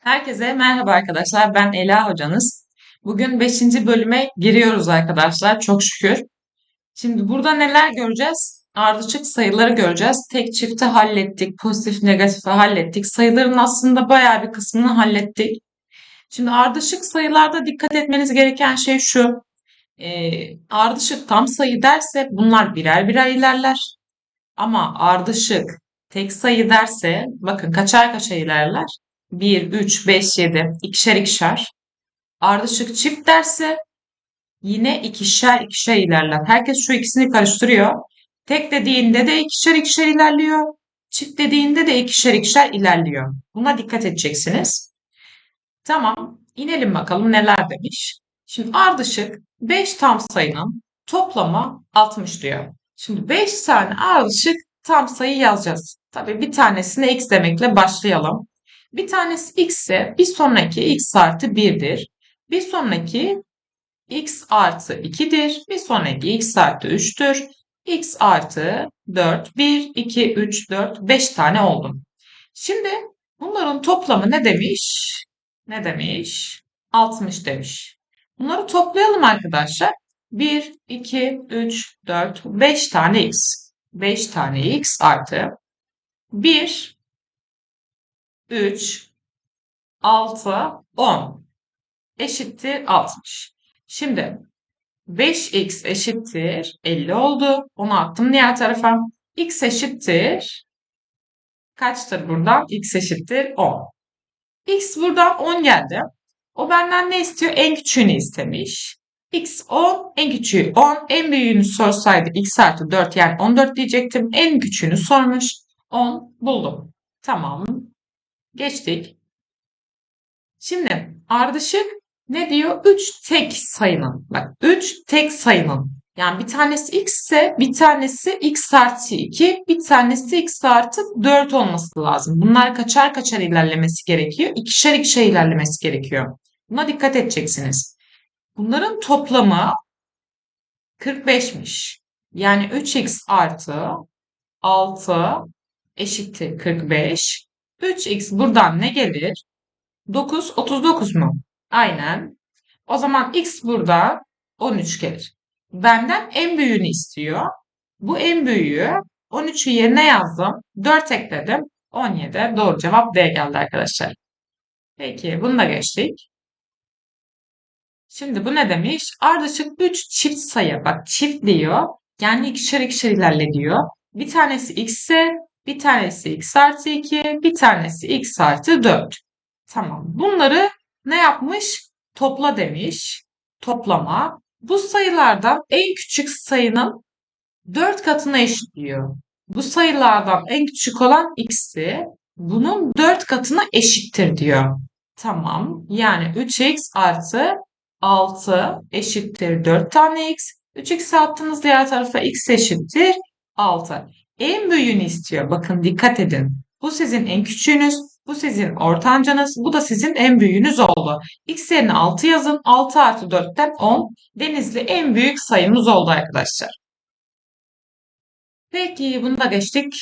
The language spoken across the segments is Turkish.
Herkese merhaba arkadaşlar. Ben Ela hocanız. Bugün 5. bölüme giriyoruz arkadaşlar. Çok şükür. Şimdi burada neler göreceğiz? Ardışık sayıları göreceğiz. Tek çifti hallettik. Pozitif negatifi hallettik. Sayıların aslında bayağı bir kısmını hallettik. Şimdi ardışık sayılarda dikkat etmeniz gereken şey şu. Ee, ardışık tam sayı derse bunlar birer birer ilerler. Ama ardışık tek sayı derse bakın kaçar kaçar ilerler. 1, 3, 5, 7 ikişer ikişer. Ardışık çift derse yine ikişer ikişer ilerler. Herkes şu ikisini karıştırıyor. Tek dediğinde de ikişer ikişer ilerliyor. Çift dediğinde de ikişer ikişer ilerliyor. Buna dikkat edeceksiniz. Tamam. inelim bakalım neler demiş. Şimdi ardışık 5 tam sayının toplamı 60 diyor. Şimdi 5 tane ardışık tam sayı yazacağız. Tabii bir tanesine x demekle başlayalım. Bir tanesi x ise bir sonraki x artı 1'dir. Bir sonraki x artı 2'dir. Bir sonraki x artı 3'tür. x artı 4, 1, 2, 3, 4, 5 tane oldu. Şimdi bunların toplamı ne demiş? Ne demiş? 60 demiş. Bunları toplayalım arkadaşlar. 1, 2, 3, 4, 5 tane x. 5 tane x artı 1, 3, 6, 10 eşittir 60. Şimdi 5x eşittir 50 oldu. Onu attım diğer tarafa. x eşittir kaçtır buradan? x eşittir 10. x buradan 10 geldi. O benden ne istiyor? En küçüğünü istemiş. x 10, en küçüğü 10. En büyüğünü sorsaydı x artı 4 yani 14 diyecektim. En küçüğünü sormuş. 10 buldum. Tamam. Geçtik. Şimdi ardışık ne diyor? 3 tek sayının. Bak 3 tek sayının. Yani bir tanesi x ise bir tanesi x artı 2, bir tanesi x artı 4 olması lazım. Bunlar kaçar kaçar ilerlemesi gerekiyor. İkişer ikişer ilerlemesi gerekiyor. Buna dikkat edeceksiniz. Bunların toplamı 45'miş. Yani 3x artı 6 eşittir 45. 3x buradan ne gelir? 9, 39 mu? Aynen. O zaman x burada 13 gelir. Benden en büyüğünü istiyor. Bu en büyüğü 13'ü yerine yazdım. 4 ekledim. 17. Doğru cevap D geldi arkadaşlar. Peki bunu da geçtik. Şimdi bu ne demiş? Ardışık 3 çift sayı. Bak çift diyor. Yani ikişer ikişer ilerle diyor. Bir tanesi x ise bir tanesi x artı 2, bir tanesi x artı 4. Tamam. Bunları ne yapmış? Topla demiş. Toplama. Bu sayılardan en küçük sayının 4 katına eşitliyor. Bu sayılardan en küçük olan x'i bunun 4 katına eşittir diyor. Tamam. Yani 3x artı 6 eşittir 4 tane x. 3x attığınız diğer tarafa x eşittir 6. En büyüğünü istiyor. Bakın dikkat edin. Bu sizin en küçüğünüz. Bu sizin ortancanız. Bu da sizin en büyüğünüz oldu. X yerine 6 yazın. 6 artı 4'ten 10. Denizli en büyük sayımız oldu arkadaşlar. Peki bunu da geçtik.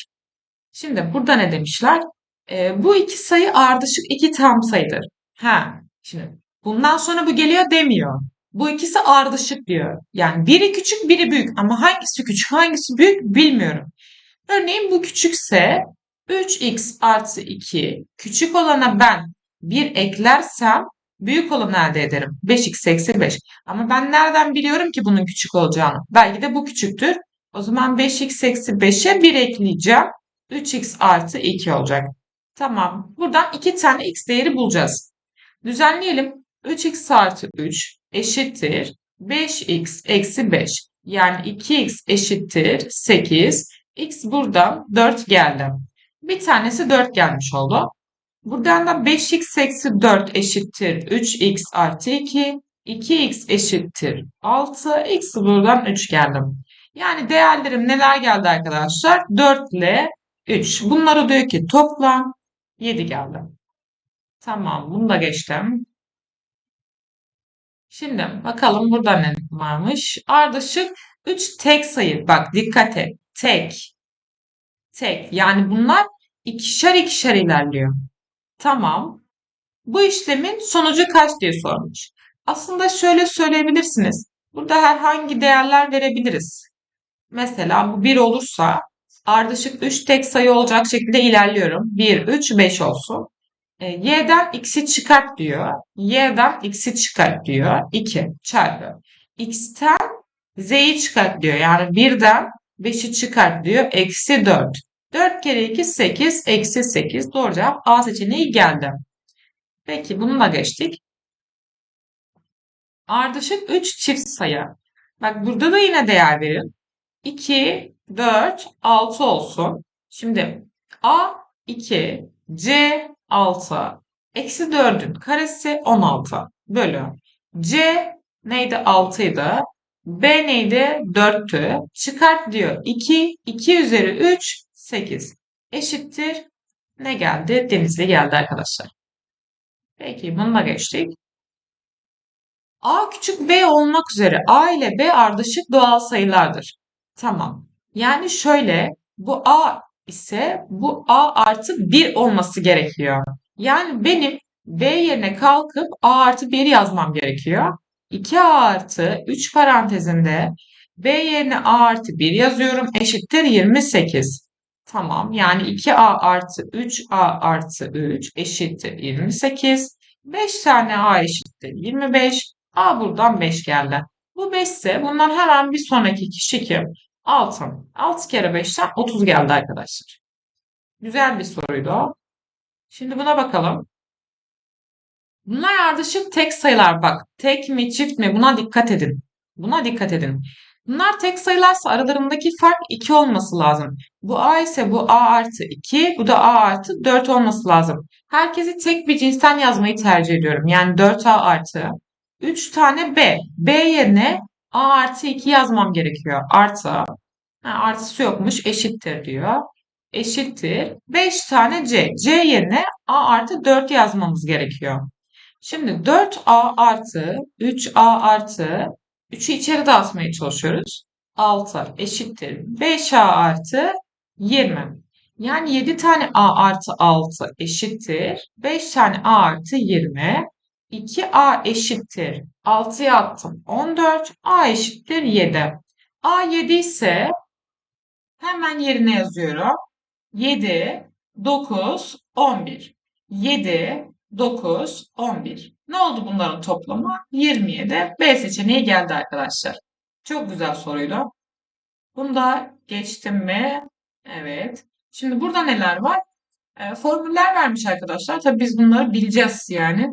Şimdi burada ne demişler? Ee, bu iki sayı ardışık iki tam sayıdır. Ha, şimdi bundan sonra bu geliyor demiyor. Bu ikisi ardışık diyor. Yani biri küçük biri büyük ama hangisi küçük hangisi büyük bilmiyorum. Örneğin bu küçükse 3x artı 2 küçük olana ben 1 eklersem büyük olanı elde ederim. 5x eksi 5. Ama ben nereden biliyorum ki bunun küçük olacağını? Belki de bu küçüktür. O zaman 5x eksi 5'e 1 ekleyeceğim. 3x artı 2 olacak. Tamam. Buradan 2 tane x değeri bulacağız. Düzenleyelim. 3x artı 3 eşittir 5x eksi 5. Yani 2x eşittir 8. x buradan 4 geldi. Bir tanesi 4 gelmiş oldu. Buradan da 5x eksi 4 eşittir 3x artı 2. 2x eşittir 6. x buradan 3 geldim. Yani değerlerim neler geldi arkadaşlar? 4 ile 3. Bunları diyor ki toplam 7 geldi. Tamam bunu da geçtim. Şimdi bakalım burada ne varmış? Ardışık 3 tek sayı. Bak dikkat et. Tek. Tek. Yani bunlar ikişer ikişer ilerliyor. Tamam. Bu işlemin sonucu kaç diye sormuş. Aslında şöyle söyleyebilirsiniz. Burada herhangi değerler verebiliriz. Mesela bu 1 olursa ardışık 3 tek sayı olacak şekilde ilerliyorum. 1, 3, 5 olsun. E, y'den x'i çıkart diyor. y'den x'i çıkart diyor. 2 çarpı. x'ten z'yi çıkart diyor. Yani 1'den 5'i çıkart diyor. Eksi 4. 4 kere 2 8. Eksi 8. Doğru cevap A seçeneği geldi. Peki bununla geçtik. Ardışık 3 çift sayı. Bak burada da yine değer verin. 2, 4, 6 olsun. Şimdi A 2, C 6, eksi 4'ün karesi 16 bölü. C neydi 6'ydı. B neydi 4'tü. Çıkart diyor 2, 2 üzeri 3, 8 eşittir. Ne geldi? Denizli geldi arkadaşlar. Peki bununla geçtik. A küçük b olmak üzere A ile B ardışık doğal sayılardır. Tamam. Yani şöyle bu A ise bu A artı 1 olması gerekiyor. Yani benim B yerine kalkıp A artı 1 yazmam gerekiyor. 2A artı 3 parantezinde B yerine A artı 1 yazıyorum. Eşittir 28. Tamam. Yani 2A artı 3A artı 3 eşittir 28. 5 tane A eşittir 25. A buradan 5 geldi. Bu 5 ise bundan hemen bir sonraki kişi kim? 6. 6 kere 5'ten 30 geldi arkadaşlar. Güzel bir soruydu o. Şimdi buna bakalım. Bunlar ardışık tek sayılar bak. Tek mi çift mi buna dikkat edin. Buna dikkat edin. Bunlar tek sayılarsa aralarındaki fark 2 olması lazım. Bu A ise bu A artı 2, bu da A artı 4 olması lazım. Herkesi tek bir cinsten yazmayı tercih ediyorum. Yani 4A artı 3 tane B. B yerine A artı 2 yazmam gerekiyor. Artı. Ha, artısı yokmuş. Eşittir diyor. Eşittir. 5 tane C. C yerine A artı 4 yazmamız gerekiyor. Şimdi 4A artı 3A artı 3'ü içeri dağıtmaya çalışıyoruz. 6 eşittir. 5A artı 20. Yani 7 tane A artı 6 eşittir. 5 tane A artı 20. 2A eşittir. 6'ya attım. 14. A eşittir 7. A 7 ise hemen yerine yazıyorum. 7, 9, 11. 7, 9, 11. Ne oldu bunların toplamı? 27. B seçeneği geldi arkadaşlar. Çok güzel soruydu. Bunda geçtim mi? Evet. Şimdi burada neler var? E, formüller vermiş arkadaşlar. Tabii biz bunları bileceğiz yani.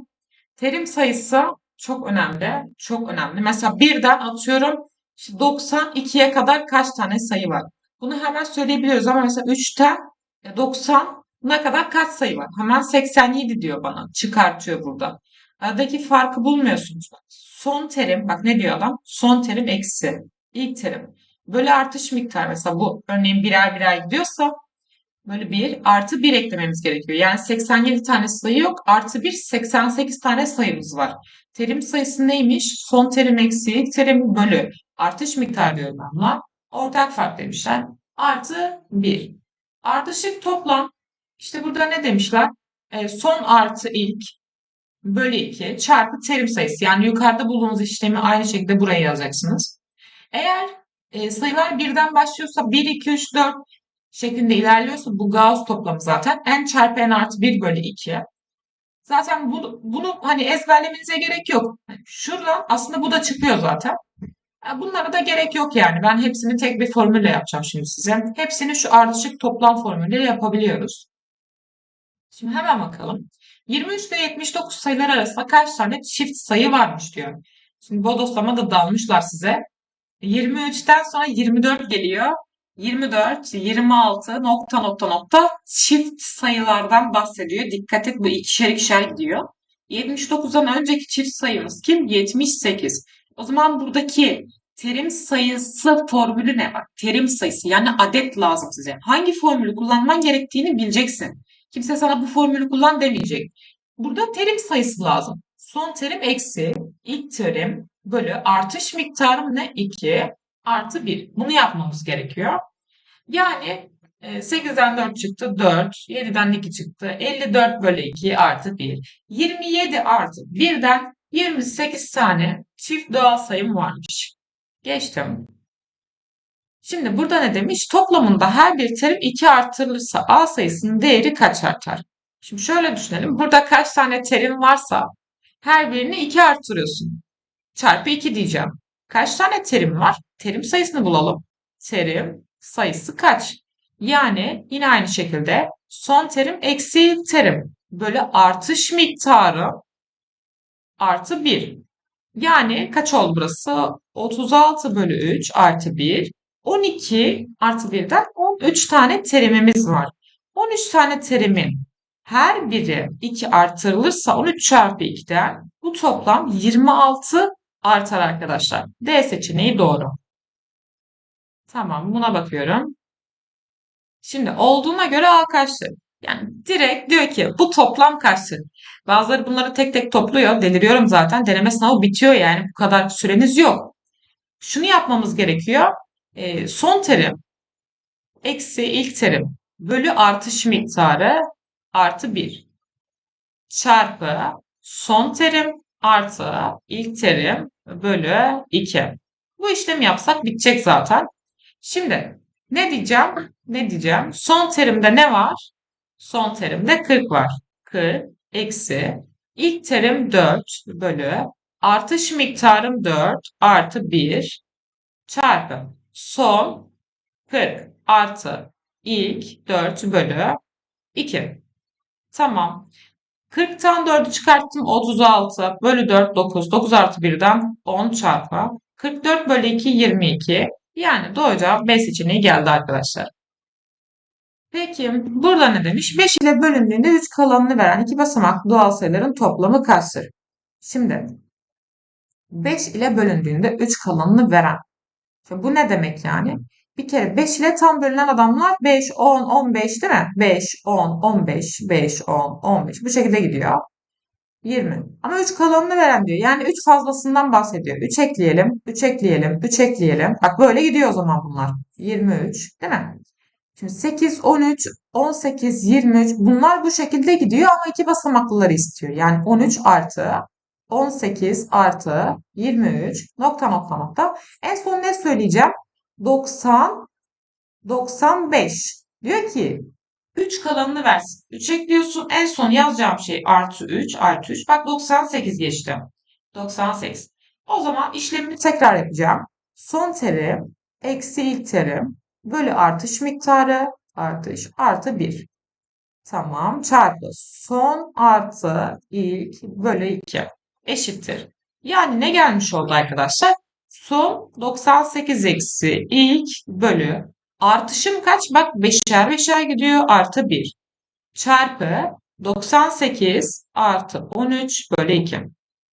Terim sayısı çok önemli. Çok önemli. Mesela birden atıyorum 92'ye kadar kaç tane sayı var? Bunu hemen söyleyebiliyoruz ama mesela 3'ten 90'a kadar kaç sayı var? Hemen 87 diyor bana. Çıkartıyor burada. Aradaki farkı bulmuyorsunuz. Son terim, bak ne diyor adam? Son terim eksi. İlk terim. Böyle artış miktarı mesela bu örneğin birer birer gidiyorsa Böyle 1 artı 1 eklememiz gerekiyor. Yani 87 tane sayı yok. Artı 1 88 tane sayımız var. Terim sayısı neymiş? Son terim eksi ilk terim bölü. Artış miktarı diyorum ben Ortak fark demişler. Artı 1. Ardışık toplam. İşte burada ne demişler? E, son artı ilk bölü 2 çarpı terim sayısı. Yani yukarıda bulduğumuz işlemi aynı şekilde buraya yazacaksınız. Eğer e, sayılar birden başlıyorsa 1, 2, 3, 4 şeklinde ilerliyorsa bu Gauss toplamı zaten n çarpı n artı 1 bölü 2. Zaten bu, bunu hani ezberlemenize gerek yok. Şuradan aslında bu da çıkıyor zaten. Bunlara da gerek yok yani. Ben hepsini tek bir formülle yapacağım şimdi size. Hepsini şu ardışık toplam formülleri yapabiliyoruz. Şimdi hemen bakalım. 23 ile 79 sayılar arasında kaç tane çift sayı varmış diyor. Şimdi bodoslama da dalmışlar size. 23'ten sonra 24 geliyor. 24, 26 nokta nokta nokta çift sayılardan bahsediyor. Dikkat et bu ikişer ikişer gidiyor. 79'dan önceki çift sayımız kim? 78. O zaman buradaki terim sayısı formülü ne var? Terim sayısı yani adet lazım size. Hangi formülü kullanman gerektiğini bileceksin. Kimse sana bu formülü kullan demeyecek. Burada terim sayısı lazım. Son terim eksi, ilk terim bölü artış miktarım ne? 2 artı 1. Bunu yapmamız gerekiyor. Yani E, 8'den 4 çıktı 4. 7'den 2 çıktı. 54 bölü 2 artı 1. 27 artı 1'den 28 tane çift doğal sayım varmış. Geçtim. Şimdi burada ne demiş? Toplamında her bir terim 2 artırılırsa A sayısının değeri kaç artar? Şimdi şöyle düşünelim. Burada kaç tane terim varsa her birini 2 artırıyorsun. Çarpı 2 diyeceğim. Kaç tane terim var? Terim sayısını bulalım. Terim sayısı kaç? Yani yine aynı şekilde son terim eksi terim bölü artış miktarı artı 1. Yani kaç oldu burası? 36 bölü 3 artı 1. 12 artı 1'den 13 tane terimimiz var. 13 tane terimin her biri 2 artırılırsa 13 çarpı 2'den bu toplam 26 artar arkadaşlar. D seçeneği doğru. Tamam buna bakıyorum. Şimdi olduğuna göre A kaçtır? Yani direkt diyor ki bu toplam kaçtır? Bazıları bunları tek tek topluyor. Deliriyorum zaten. Deneme sınavı bitiyor yani. Bu kadar süreniz yok. Şunu yapmamız gerekiyor. E, son terim eksi ilk terim bölü artış miktarı artı 1 çarpı son terim artı ilk terim bölü 2. Bu işlemi yapsak bitecek zaten. Şimdi ne diyeceğim? Ne diyeceğim? Son terimde ne var? Son terimde 40 var. 40 eksi ilk terim 4 bölü artış miktarım 4 artı 1 çarpı son 40 artı ilk 4 bölü 2. Tamam. 40'tan 4'ü çıkarttım 36 bölü 4 9. 9 artı 1'den 10 çarpı 44 bölü 2 22. Yani doğru cevap B seçeneği geldi arkadaşlar. Peki burada ne demiş? 5 ile bölündüğünde 3 kalanını veren iki basamaklı doğal sayıların toplamı kaçtır? Şimdi 5 ile bölündüğünde 3 kalanını veren. Şimdi bu ne demek yani? Bir kere 5 ile tam bölünen adamlar 5, 10, 15 değil mi? 5, 10, 15, 5, 10, 15 bu şekilde gidiyor. 20. Ama 3 kalanını veren diyor. Yani 3 fazlasından bahsediyor. 3 ekleyelim, 3 ekleyelim, 3 ekleyelim. Bak böyle gidiyor o zaman bunlar. 23 değil mi? Şimdi 8, 13, 18, 23 bunlar bu şekilde gidiyor ama iki basamaklıları istiyor. Yani 13 artı 18 artı 23 nokta nokta nokta. En son ne söyleyeceğim? 90, 95. Diyor ki 3 kalanını versin. 3 ekliyorsun. En son yazacağım şey artı 3 artı 3. Bak 98 geçti. 98. O zaman işlemini tekrar yapacağım. Son terim eksi ilk terim bölü artış miktarı artış artı 1. Tamam çarpı son artı ilk bölü 2 eşittir. Yani ne gelmiş oldu arkadaşlar? Son 98 eksi ilk bölü artışım kaç? Bak 5'er 5'er gidiyor artı 1 çarpı 98 artı 13 bölü 2.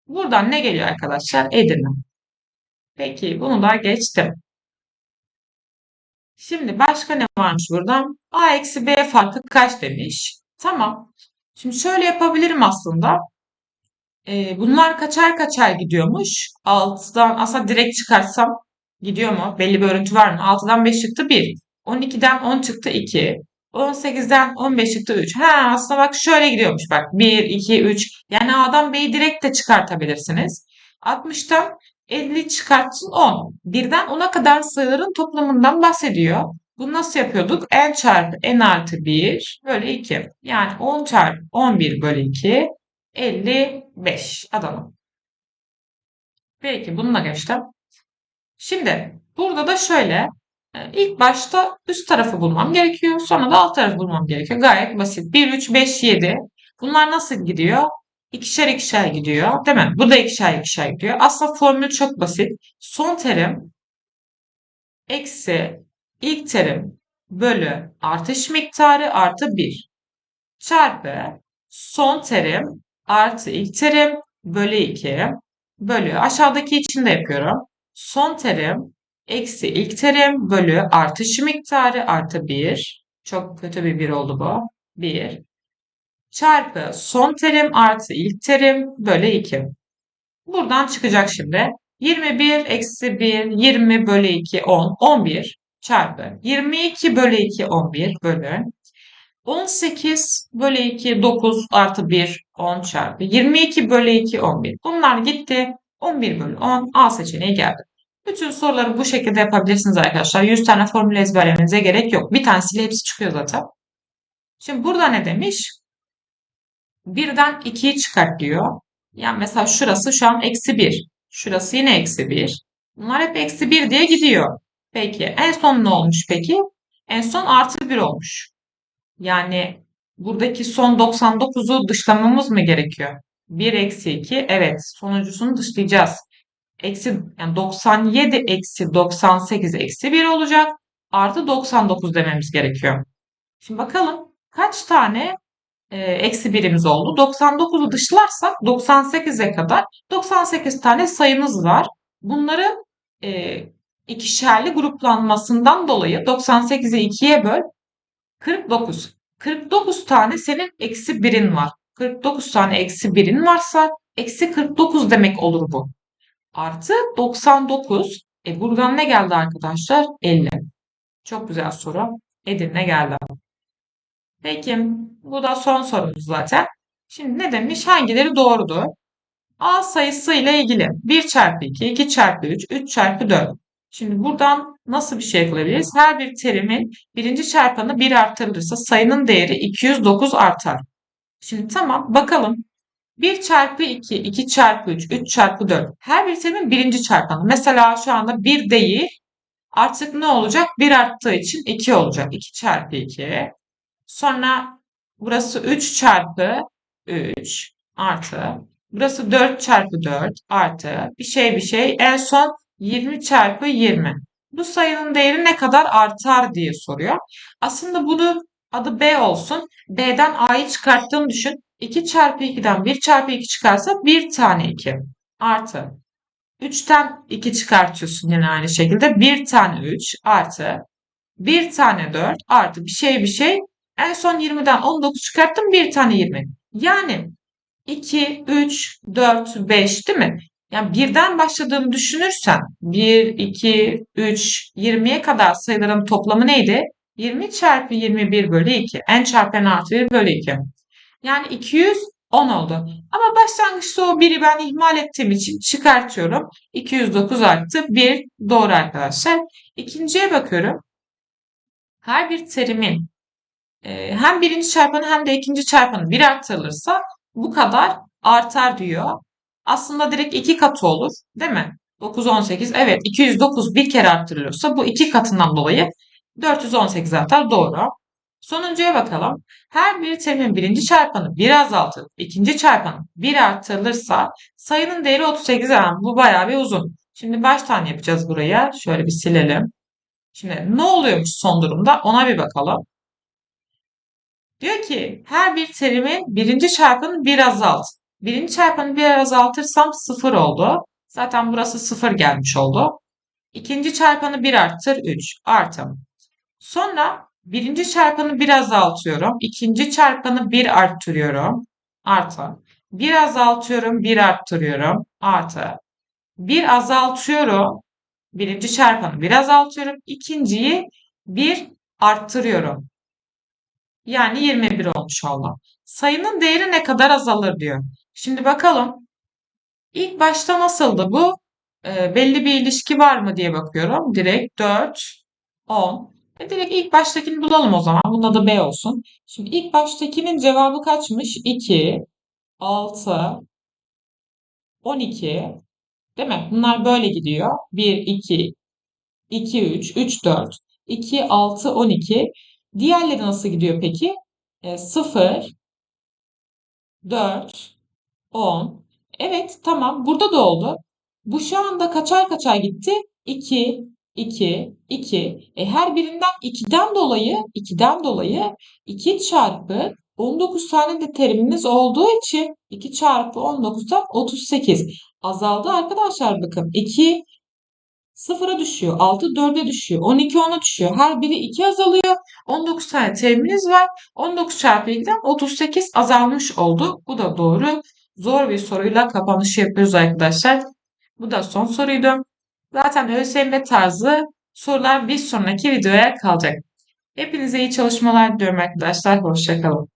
Buradan ne geliyor arkadaşlar? Edirne. Peki bunu da geçtim. Şimdi başka ne varmış buradan? A eksi B farkı kaç demiş. Tamam. Şimdi şöyle yapabilirim aslında. Ee, bunlar kaçar kaçar gidiyormuş. 6'dan aslında direkt çıkartsam gidiyor mu? Belli bir örüntü var mı? 6'dan 5 çıktı 1. 12'den 10 çıktı 2. 18'den 15 çıktı 3. Ha aslında bak şöyle gidiyormuş bak. 1, 2, 3. Yani A'dan B'yi direkt de çıkartabilirsiniz. 60'tan 50 çıkartsın 10. Birden 10'a kadar sayıların toplamından bahsediyor. Bunu nasıl yapıyorduk? n çarpı n artı 1 bölü 2. Yani 10 çarpı 11 bölü 2 55 adamım. Peki bunu da geçtim. Şimdi burada da şöyle e, ilk başta üst tarafı bulmam gerekiyor. Sonra da alt tarafı bulmam gerekiyor. Gayet basit. 1, 3, 5, 7. Bunlar nasıl gidiyor? İkişer ikişer gidiyor. Değil mi? Bu da ikişer ikişer gidiyor. Aslında formül çok basit. Son terim eksi ilk terim bölü artış miktarı artı 1 çarpı son terim artı ilk terim bölü 2 bölü aşağıdaki için de yapıyorum. Son terim eksi ilk terim bölü artış miktarı artı 1. Çok kötü bir 1 oldu bu. 1 çarpı son terim artı ilk terim bölü 2. Buradan çıkacak şimdi. 21 eksi 1 20 bölü 2 10 11. çarpı 22 bölü 2 11 bölü 18 bölü 2 9 artı 1 10 çarpı 22 bölü 2 11. Bunlar gitti. 11 bölü 10 A seçeneği geldi. Bütün soruları bu şekilde yapabilirsiniz arkadaşlar. 100 tane formül ezberlemenize gerek yok. Bir tanesiyle hepsi çıkıyor zaten. Şimdi burada ne demiş? Birden 2'yi çıkart diyor. Yani mesela şurası şu an eksi 1. Şurası yine eksi 1. Bunlar hep eksi 1 diye gidiyor. Peki en son ne olmuş peki? En son artı 1 olmuş. Yani buradaki son 99'u dışlamamız mı gerekiyor? 1 eksi 2. Evet sonuncusunu dışlayacağız. Eksi, yani 97 eksi 98 eksi 1 olacak. Artı 99 dememiz gerekiyor. Şimdi bakalım kaç tane e, eksi birimiz oldu. 99'u dışlarsak 98'e kadar 98 tane sayımız var. Bunları e, ikişerli gruplanmasından dolayı 98'i 2'ye böl 49. 49 tane senin eksi birin var. 49 tane eksi birin varsa eksi 49 demek olur bu. Artı 99. E buradan ne geldi arkadaşlar? 50. Çok güzel soru. Edirne geldi. Peki bu da son sorumuz zaten. Şimdi ne demiş? Hangileri doğrudur? A sayısı ile ilgili 1 çarpı 2, 2 çarpı 3, 3 çarpı 4. Şimdi buradan nasıl bir şey yapabiliriz? Her bir terimin birinci çarpanı 1 artırılırsa sayının değeri 209 artar. Şimdi tamam bakalım. 1 çarpı 2, 2 çarpı 3, 3 çarpı 4. Her bir terimin birinci çarpanı. Mesela şu anda 1 değil. Artık ne olacak? 1 arttığı için 2 olacak. 2 çarpı 2. Sonra burası 3 çarpı 3 artı. Burası 4 çarpı 4 artı. Bir şey bir şey. En son 20 çarpı 20. Bu sayının değeri ne kadar artar diye soruyor. Aslında bunu adı B olsun. B'den A'yı çıkarttığını düşün. 2 çarpı 2'den 1 çarpı 2 çıkarsa 1 tane 2 artı. 3'ten 2 çıkartıyorsun yine aynı şekilde. 1 tane 3 artı. 1 tane 4 artı bir şey bir şey en son 20'den 19 çıkarttım. Bir tane 20. Yani 2, 3, 4, 5 değil mi? Yani birden başladığını düşünürsen 1, 2, 3, 20'ye kadar sayıların toplamı neydi? 20 çarpı 21 bölü 2. En çarpı n artı 1 bölü 2. Yani 210 oldu. Ama başlangıçta o 1'i ben ihmal ettiğim için çıkartıyorum. 209 arttı. 1 doğru arkadaşlar. İkinciye bakıyorum. Her bir terimin e, hem birinci çarpanı hem de ikinci çarpanı bir arttırılırsa bu kadar artar diyor. Aslında direkt iki katı olur değil mi? 9, 18 evet 209 bir kere arttırılıyorsa bu iki katından dolayı 418 artar doğru. Sonuncuya bakalım. Her bir terimin birinci çarpanı bir azaltılıp ikinci çarpanı bir arttırılırsa sayının değeri 38 yani bu bayağı bir uzun. Şimdi baştan yapacağız buraya. Şöyle bir silelim. Şimdi ne oluyormuş son durumda ona bir bakalım. Diyor ki her bir terimin birinci çarpanı bir azalt. Birinci çarpanı bir azaltırsam sıfır oldu. Zaten burası sıfır gelmiş oldu. İkinci çarpanı bir arttır 3 artım. Sonra birinci çarpanı bir azaltıyorum. İkinci çarpanı bir arttırıyorum. Artı. Bir azaltıyorum bir arttırıyorum. Artı. Bir azaltıyorum. Birinci çarpanı bir azaltıyorum. İkinciyi bir arttırıyorum. Yani 21 olmuş oldu. Sayının değeri ne kadar azalır diyor. Şimdi bakalım. İlk başta nasıldı bu? E, belli bir ilişki var mı diye bakıyorum. Direkt 4, 10. E direkt ilk baştakini bulalım o zaman. Bunun adı B olsun. Şimdi ilk baştakinin cevabı kaçmış? 2, 6, 12. Değil mi? Bunlar böyle gidiyor. 1, 2, 2, 3, 3, 4, 2, 6, 12. Diğerleri nasıl gidiyor peki? E, 0, 4, 10. Evet tamam burada da oldu. Bu şu anda kaçar kaçar gitti? 2, 2, 2. E, her birinden 2'den dolayı 2'den dolayı 2 çarpı 19 tane de terimimiz olduğu için 2 çarpı 19'dan 38. Azaldı arkadaşlar bakın. 2 0'a düşüyor. 6 4'e düşüyor. 12 10'a düşüyor. Her biri 2 azalıyor. 19 tane teriminiz var. 19 çarpı 2'den 38 azalmış oldu. Bu da doğru. Zor bir soruyla kapanış yapıyoruz arkadaşlar. Bu da son soruydu. Zaten ÖSYM tarzı Sorular bir sonraki videoya kalacak. Hepinize iyi çalışmalar diliyorum arkadaşlar. Hoşçakalın.